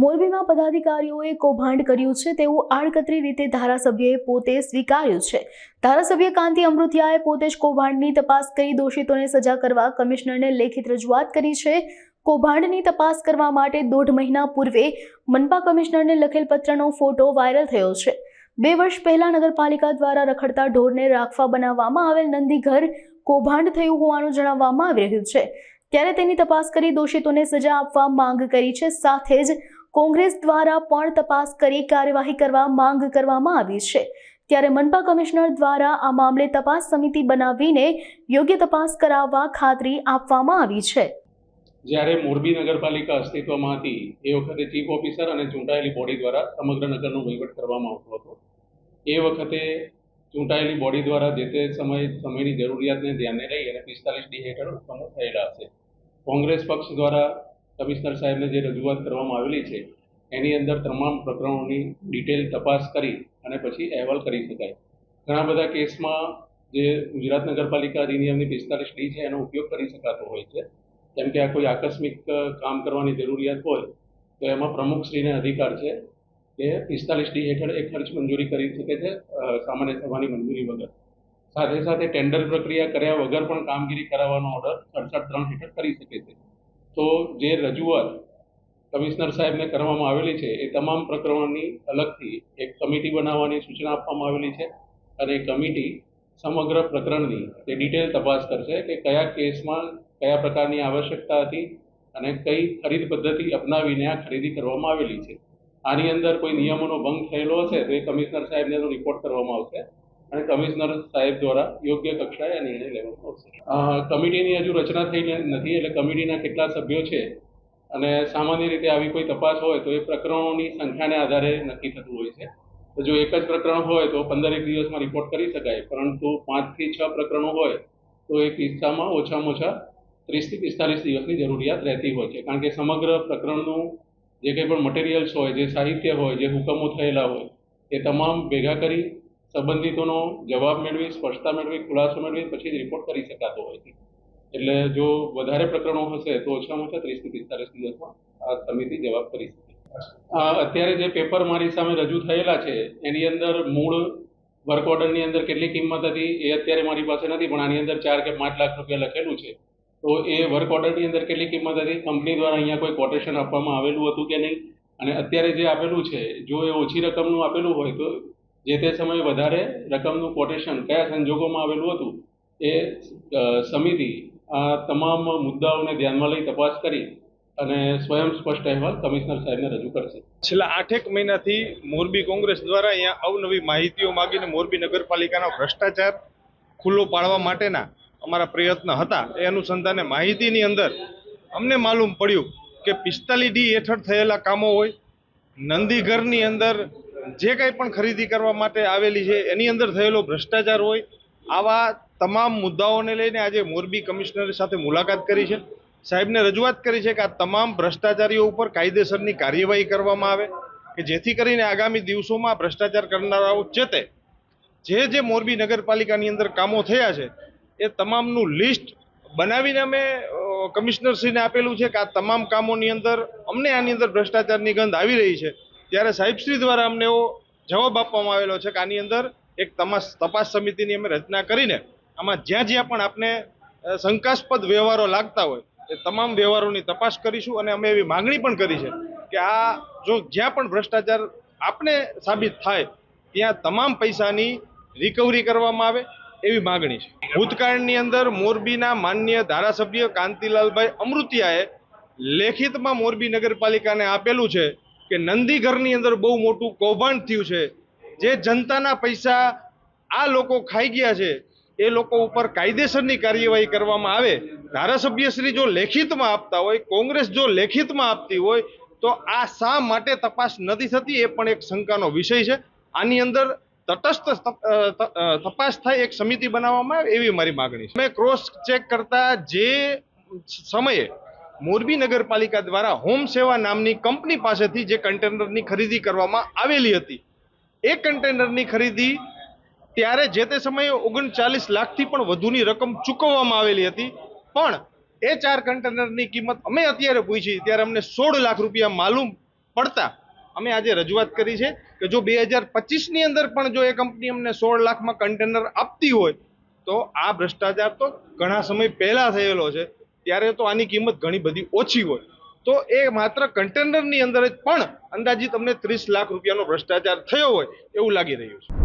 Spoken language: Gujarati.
મોરબીમાં પદાધિકારીઓએ કૌભાંડ કર્યું છે તેવું આડકતરી રીતે ધારાસભ્યએ પોતે સ્વીકાર્યું છે. ધારાસભ્ય કાંતિ અમૃતિયાએ પોતે જ કૌભાંડની તપાસ કરી દોષિતોને સજા કરવા કમિશનરને લેખિત રજૂઆત કરી છે. કૌભાંડની તપાસ કરવા માટે દોઢ મહિના પૂર્વે મનપા કમિશનરને લખેલ પત્રનો ફોટો વાયરલ થયો છે. બે વર્ષ પહેલા નગરપાલિકા દ્વારા રખડતા ઢોરને રાખવા બનાવવામાં આવેલ નંદીઘર કૌભાંડ થયું હોવાનું જણાવવામાં આવી રહ્યું છે. ત્યારે તેની તપાસ કરી દોષિતોને સજા આપવા માંગ કરી છે. સાથે જ કોંગ્રેસ દ્વારા પણ તપાસ કરી કાર્યવાહી કરવા માંગ કરવામાં આવી છે. ત્યારે મનપા કમિશનર દ્વારા આ મામલે તપાસ સમિતિ બનાવીને યોગ્ય તપાસ કરાવવા ખાતરી આપવામાં આવી છે. જ્યારે મોરબી નગરપાલિકા અસ્તિત્વમાં હતી એ વખતે ચીફ ઓફિસર અને ચૂંટાયેલી બોડી દ્વારા સમગ્ર નગરનો વહીવટ કરવામાં આવતો હતો. એ વખતે ચૂંટાયેલી બોડી દ્વારા જે તે સમય સમયની જરૂરિયાતને ધ્યાને લઈ અને પિસ્તાલીસ ડી હેઠળ હુકમો થયેલા છે. કોંગ્રેસ પક્ષ દ્વારા કમિશનર સાહેબને જે રજૂઆત કરવામાં આવેલી છે, એની અંદર તમામ પ્રકરણોની ડિટેલ તપાસ કરી અને પછી અહેવાલ કરી શકાય. ઘણા બધા કેસમાં જે ગુજરાત નગરપાલિકા અધિનિયમની પિસ્તાલીસ ડી છે, એનો ઉપયોગ કરી શકાતો હોય છે. કેમ કે આ કોઈ આકસ્મિક કામ કરવાની જરૂરિયાત હોય, તો એમાં પ્રમુખશ્રીને અધિકાર છે કે પિસ્તાલીસ ડી હેઠળ એ ખર્ચ મંજૂરી કરી શકે છે સામાન્ય સભાની મંજૂરી વગર. સાથે સાથે ટેન્ડર પ્રક્રિયા કર્યા વગર પણ કામગીરી કરાવવાનો ઓર્ડર સડસઠ ત્રણ હેઠળ કરી શકે છે. તો જે રજૂઆત કમિશનર સાહેબને કરવામાં આવેલી છે, એ તમામ પ્રકરણોની અલગથી એક કમિટી બનાવવાની સૂચના આપવામાં આવેલી છે અને એ કમિટી સમગ્ર પ્રકરણની તે ડિટેલ તપાસ કરશે કે કયા કેસમાં કયા પ્રકારની આવશ્યકતા હતી અને કઈ ખરીદ પદ્ધતિ અપનાવીને આ ખરીદી કરવામાં આવેલી છે. આની અંદર કોઈ નિયમોનો ભંગ થયેલો હશે તો એ કમિશનર સાહેબને એનો રિપોર્ટ કરવામાં આવશે. અને કમિશનર સાહેબ દ્વારા યોગ્ય કક્ષાએ આ નિર્ણય લેવામાં આવશે. કમિટીની હજુ રચના થઈ નથી, એટલે કમિટીના કેટલા સભ્યો છે અને સામાન્ય રીતે આવી કોઈ તપાસ હોય તો એ પ્રકરણોની સંખ્યાને આધારે નક્કી થતું હોય છે. તો જો એક જ પ્રકરણ હોય તો પંદરેક દિવસમાં રિપોર્ટ કરી શકાય, પરંતુ પાંચથી છ પ્રકરણો હોય તો એ કિસ્સામાં ઓછામાં ઓછા ત્રીસથી પિસ્તાલીસ દિવસની જરૂરિયાત રહેતી હોય છે. કારણ કે સમગ્ર પ્રકરણનું જે કંઈ પણ મટીરિયલ્સ હોય, જે સાહિત્ય હોય, જે હુકમો થયેલા હોય, એ તમામ ભેગા કરી સંબંધિતોનો જવાબ મેળવી, સ્પષ્ટતા મેળવી, ખુલાસો મેળવી, પછી જ રિપોર્ટ કરી શકાતો હોય છે. એટલે જો વધારે પ્રકરણો હશે તો ઓછામાં ઓછા ત્રીસથી પિસ્તાલીસ દિવસમાં આ સમિતિ જવાબ કરી શકે. અત્યારે જે પેપર મારી સામે રજૂ થયેલા છે, એની અંદર મૂળ વર્ક ઓર્ડરની અંદર કેટલી કિંમત હતી, એ અત્યારે મારી પાસે નથી, પણ આની અંદર ચાર કે પાંચ લાખ રૂપિયા લખેલું છે. તો એ વર્ક ઓર્ડરની અંદર કેટલી કિંમત હતી? કંપની દ્વારા અહીંયા કોઈ કોટેશન આપવામાં આવેલું હતું કે નહીં? અને અત્યારે જે આપેલું છે, જો એ ઓછી રકમનું આપેલું હોય તો જે તે સમયે વધારે રકમનું કોટેશન કયા સંજોગોમાં આવેલું હતું એ સમિતિ આ તમામ મુદ્દાઓને ધ્યાનમાં લઈ તપાસ કરી અને સ્વયં સ્પષ્ટ અહેવાલ કમિશનર સાહેબને રજૂ કરશે. છેલ્લા આઠેક મહિનાથી મોરબી કોંગ્રેસ દ્વારા અહીંયા અવનવી માહિતીઓ માગીને મોરબી નગરપાલિકાનો ભ્રષ્ટાચાર ખુલ્લો પાડવા માટેના અમારા પ્રયત્ન હતા. એ અનુસંધાને માહિતીની અંદર અમને માલુમ પડ્યું કે પિસ્તાલીસ ડી હેઠળ થયેલા કામો હોય, નંદીઘરની અંદર જે કંઈ પણ ખરીદી કરવા માટે આવેલી છે, એની અંદર થયેલો ભ્રષ્ટાચાર હોય, આવા તમામ મુદ્દાઓને લઈને આજે મોરબી કમિશનર સાથે મુલાકાત કરી છે. સાહેબને રજૂઆત કરી છે કે આ તમામ ભ્રષ્ટાચારીઓ ઉપર કાયદેસરની કાર્યવાહી કરવામાં આવે, કે જેથી કરીને આગામી દિવસોમાં ભ્રષ્ટાચાર કરનારાઓ ચેતે જે જે મોરબી નગરપાલિકાની અંદર કામો થયા છે, એ તમામનું લિસ્ટ બનાવીને અમે કમિશનરશ્રીને આપેલું છે કે આ તમામ કામોની અંદર અમને આની અંદર ભ્રષ્ટાચારની ગંધ આવી રહી છે. ત્યારે સાહેબશ્રી દ્વારા અમને એવો જવાબ આપવામાં આવેલો છે કે આની અંદર એક તમાસ, તપાસ સમિતિની અમે રચના કરીને આમાં જ્યાં જ્યાં પણ આપને શંકાસ્પદ વ્યવહારો લાગતા હોય, એ તમામ વ્યવહારોની તપાસ કરીશું અને અમે એવી માંગણી પણ કરી છે કે આ જો જ્યાં પણ ભ્રષ્ટાચાર આપને સાબિત થાય, ત્યાં તમામ પૈસાની રિકવરી કરવામાં આવે એવી માગણી છે. ભૂતકાળની અંદર મોરબીના માન્ય ધારાસભ્ય કાંતિલાલભાઈ અમૃતિયાએ લેખિતમાં મોરબી નગરપાલિકાને આપેલું છે કે નંદીઘરની અંદર બહુ મોટું કૌભાંડ થયું છે. જે જનતાના પૈસા આ લોકો ખાઈ ગયા છે, એ લોકો ઉપર કાયદેસરની કાર્યવાહી કરવામાં આવે. ધારાસભ્યશ્રી જો લેખિતમાં આપતા હોય, કોંગ્રેસ જો લેખિતમાં આપતી હોય, તો આ શા માટે તપાસ નથી થતી એ પણ એક શંકાનો વિષય છે. આની અંદર તટસ્થ તપાસ થાય, એક સમિતિ બનાવવામાં આવે એવી મારી માગણી છે. મેં ક્રોસ ચેક કરતા જે સમયે મોરબી નગરપાલિકા દ્વારા હોમ સેવા નામની કંપની પાસેથી જે કન્ટેનરની ખરીદી કરવામાં આવેલી હતી. એ કન્ટેનરની ખરીદી ત્યારે જે તે સમયે ઓગણચાલીસ લાખથી પણ વધુની રકમ ચૂકવવામાં આવેલી હતી. પણ એ ચાર કન્ટેનરની કિંમત અમે અત્યારે પૂછી, ત્યારે અમને સોળ લાખ રૂપિયા માલુમ પડતા અમે આજે રજૂઆત કરી છે કે જો બે હજાર પચીસની અંદર પણ જો એ કંપની અમને સોળ લાખમાં કન્ટેનર આપતી હોય, તો આ ભ્રષ્ટાચાર તો ઘણા સમય પહેલાં થયેલો છે. ત્યારે તો આની કિંમત ઘણી બધી ઓછી હોય. તો એ માત્ર કન્ટેનરની અંદર જ પણ અંદાજિત અમને ત્રીસ લાખ રૂપિયાનો ભ્રષ્ટાચાર થયો હોય એવું લાગી રહ્યું છે.